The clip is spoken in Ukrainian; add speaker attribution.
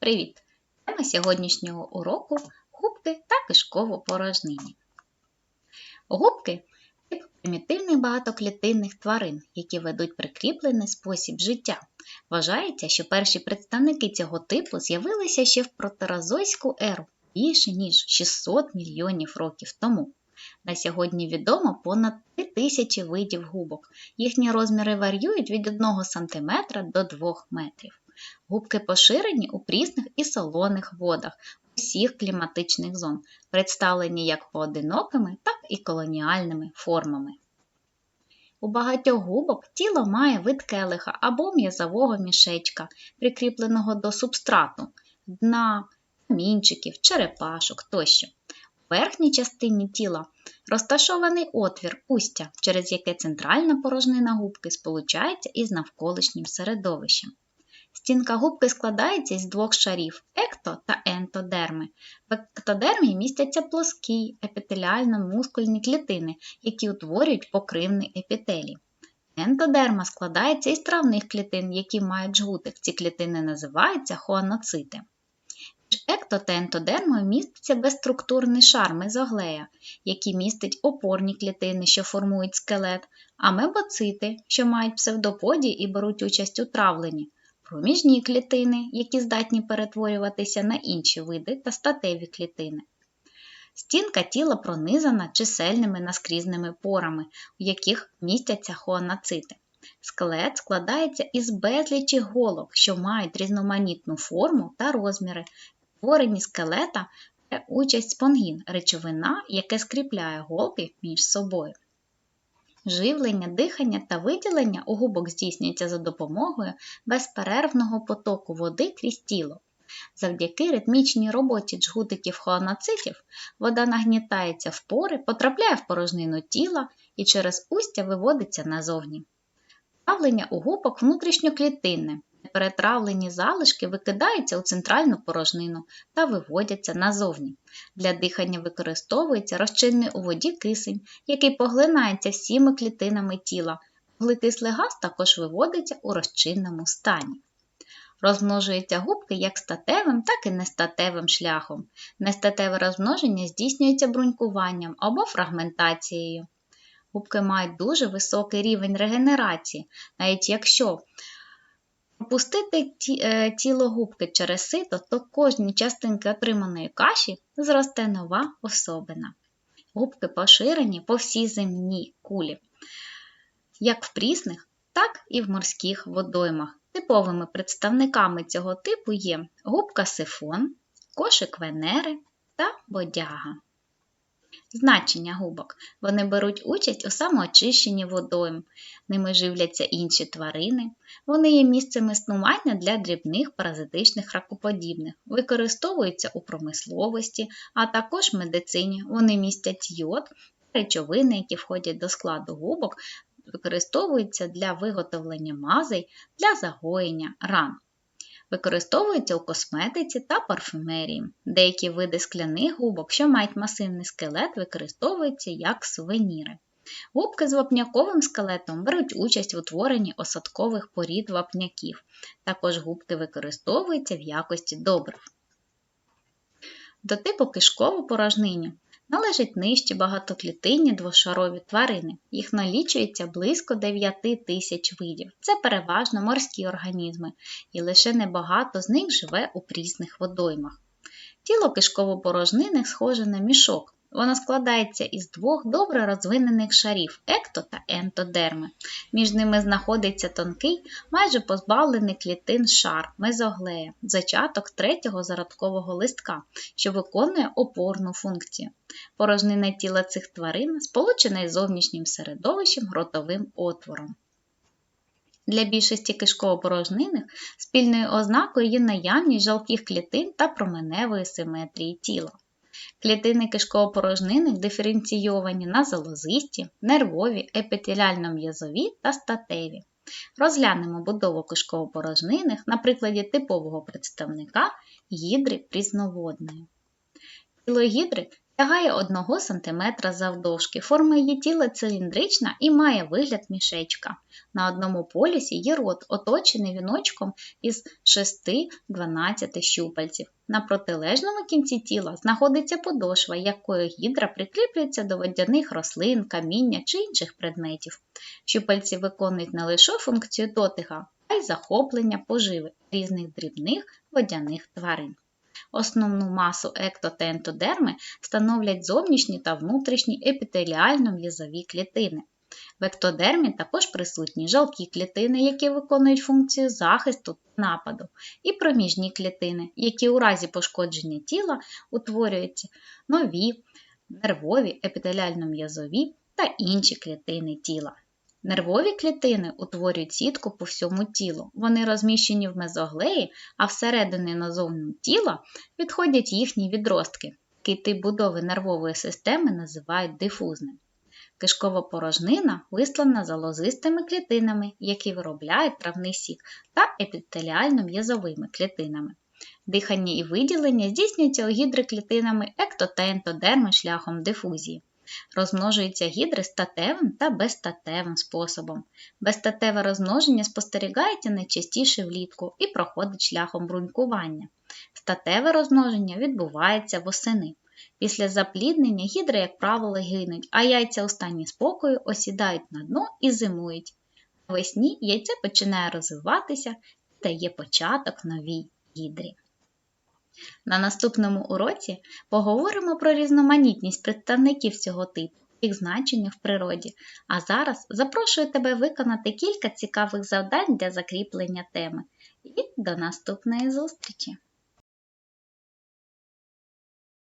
Speaker 1: Привіт! Тема сьогоднішнього уроку губки та кишково порожнині. Губки тип примітивних багатоклітинних тварин, які ведуть прикріплений спосіб життя. Вважається, що перші представники цього типу з'явилися ще в протерозойську еру більше ніж 600 мільйонів років тому. На сьогодні відомо понад 3000 видів губок. Їхні розміри варіюють від 1 см до 2 метрів. Губки поширені у прісних і солоних водах усіх кліматичних зон, представлені як поодинокими, так і колоніальними формами. У багатьох губок тіло має вид келиха або м'язового мішечка, прикріпленого до субстрату, дна, камінчиків, черепашок тощо. У верхній частині тіла розташований отвір устя, через яке центральна порожнина губки сполучається із навколишнім середовищем. Стінка губки складається із двох шарів екто та ентодерми. В ектодермі містяться плоскі епітеліально-мускульні клітини, які утворюють покривний епітелій. Ентодерма складається із травних клітин, які мають жгутик. Ці клітини називаються хоаноцити. Між екто та ентодермою міститься безструктурний шар мезоглея, який містить опорні клітини, що формують скелет, а мебоцити, що мають псевдоподії і беруть участь у травленні проміжні клітини, які здатні перетворюватися на інші види та статеві клітини. Стінка тіла пронизана чисельними наскрізними порами, у яких містяться хоаноцити. Скелет складається із безлічі голок, що мають різноманітну форму та розміри. Творені скелета бере участь спонгін, речовина, яке скріпляє голки між собою. Живлення, дихання та виділення у губок здійснюється за допомогою безперервного потоку води крізь тіло. Завдяки ритмічній роботі джгутиків хоаноцитів вода нагнітається в пори, потрапляє в порожнину тіла і через устя виводиться назовні. Травлення у губок внутрішньоклітинне. Перетравлені залишки викидаються у центральну порожнину та виводяться назовні. Для дихання використовується розчинний у воді кисень, який поглинається всіми клітинами тіла. Вуглекислий газ також виводиться у розчинному стані. Розмножуються губки як статевим, так і нестатевим шляхом. Нестатеве розмноження здійснюється брунькуванням або фрагментацією. Губки мають дуже високий рівень регенерації, навіть якщо Пропустити е, тіло губки через сито, то кожній частинки отриманої каші зросте нова особина. Губки поширені по всій земній кулі, як в прісних, так і в морських водоймах. Типовими представниками цього типу є губка сифон, кошик Венери та бодяга. Значення губок. Вони беруть участь у самоочищенні водойм, ними живляться інші тварини. Вони є місцем існування для дрібних паразитичних ракоподібних, використовуються у промисловості, а також в медицині. Вони містять йод, речовини, які входять до складу губок, використовуються для виготовлення мазей для загоєння ран. Використовується у косметиці та парфюмерії. Деякі види скляних губок, що мають масивний скелет, використовуються як сувеніри. Губки з вапняковим скелетом беруть участь в утворенні осадкових порід вапняків. Також губки використовуються в якості добрив. До типу кишкову порожниню належать нижчі багатоклітинні двошарові тварини. Їх налічується близько 9 тисяч видів. Це переважно морські організми, і лише небагато з них живе у прісних водоймах. Тіло кишково-порожнини схоже на мішок, Воно складається із двох добре розвинених шарів екто та ентодерми. Між ними знаходиться тонкий, майже позбавлений клітин шар мезоглея, зачаток третього зародкового листка, що виконує опорну функцію. Порожнина тіла цих тварин сполучена із зовнішнім середовищем ротовим отвором. Для більшості кишково-порожнинних спільною ознакою є наявність жалких клітин та променевої симетрії тіла. Клітини кишково-порожнини диференційовані на залозисті, нервові, епітеліально-м'язові та статеві. Розглянемо будову кишково-порожниних на прикладі типового представника гідри прізноводної. Тіло гідри Сягає 1 см завдовжки, форма її тіла циліндрична і має вигляд мішечка. На одному полюсі є рот, оточений віночком із 6-12 щупальців. На протилежному кінці тіла знаходиться подошва, якою гідра прикріплюється до водяних рослин, каміння чи інших предметів. Щупальці виконують не лише функцію дотика, а й захоплення поживи різних дрібних водяних тварин. Основну масу екто та ентодерми становлять зовнішні та внутрішні епітеліально-м'язові клітини. В ектодермі також присутні жалкі клітини, які виконують функцію захисту та нападу, і проміжні клітини, які у разі пошкодження тіла утворюються нові, нервові, епітеліально-м'язові та інші клітини тіла. Нервові клітини утворюють сітку по всьому тілу. Вони розміщені в мезоглеї, а всередині назовні тіла відходять їхні відростки. Такий тип будови нервової системи називають дифузним. Кишкова порожнина вислана залозистими клітинами, які виробляють травний сік, та епітеліально-м'язовими клітинами. Дихання і виділення здійснюється у гідри екто та ентодерми шляхом дифузії. Розмножуються гідри статевим та безстатевим способом. Безстатеве розмноження спостерігається найчастіше влітку і проходить шляхом брунькування. Статеве розмноження відбувається восени. Після запліднення гідри, як правило, гинуть, а яйця у стані спокою осідають на дно і зимують. Навесні яйце починає розвиватися і дає початок новій гідрі. На наступному уроці поговоримо про різноманітність представників цього типу, їх значення в природі. А зараз запрошую тебе виконати кілька цікавих завдань для закріплення теми. І до наступної зустрічі!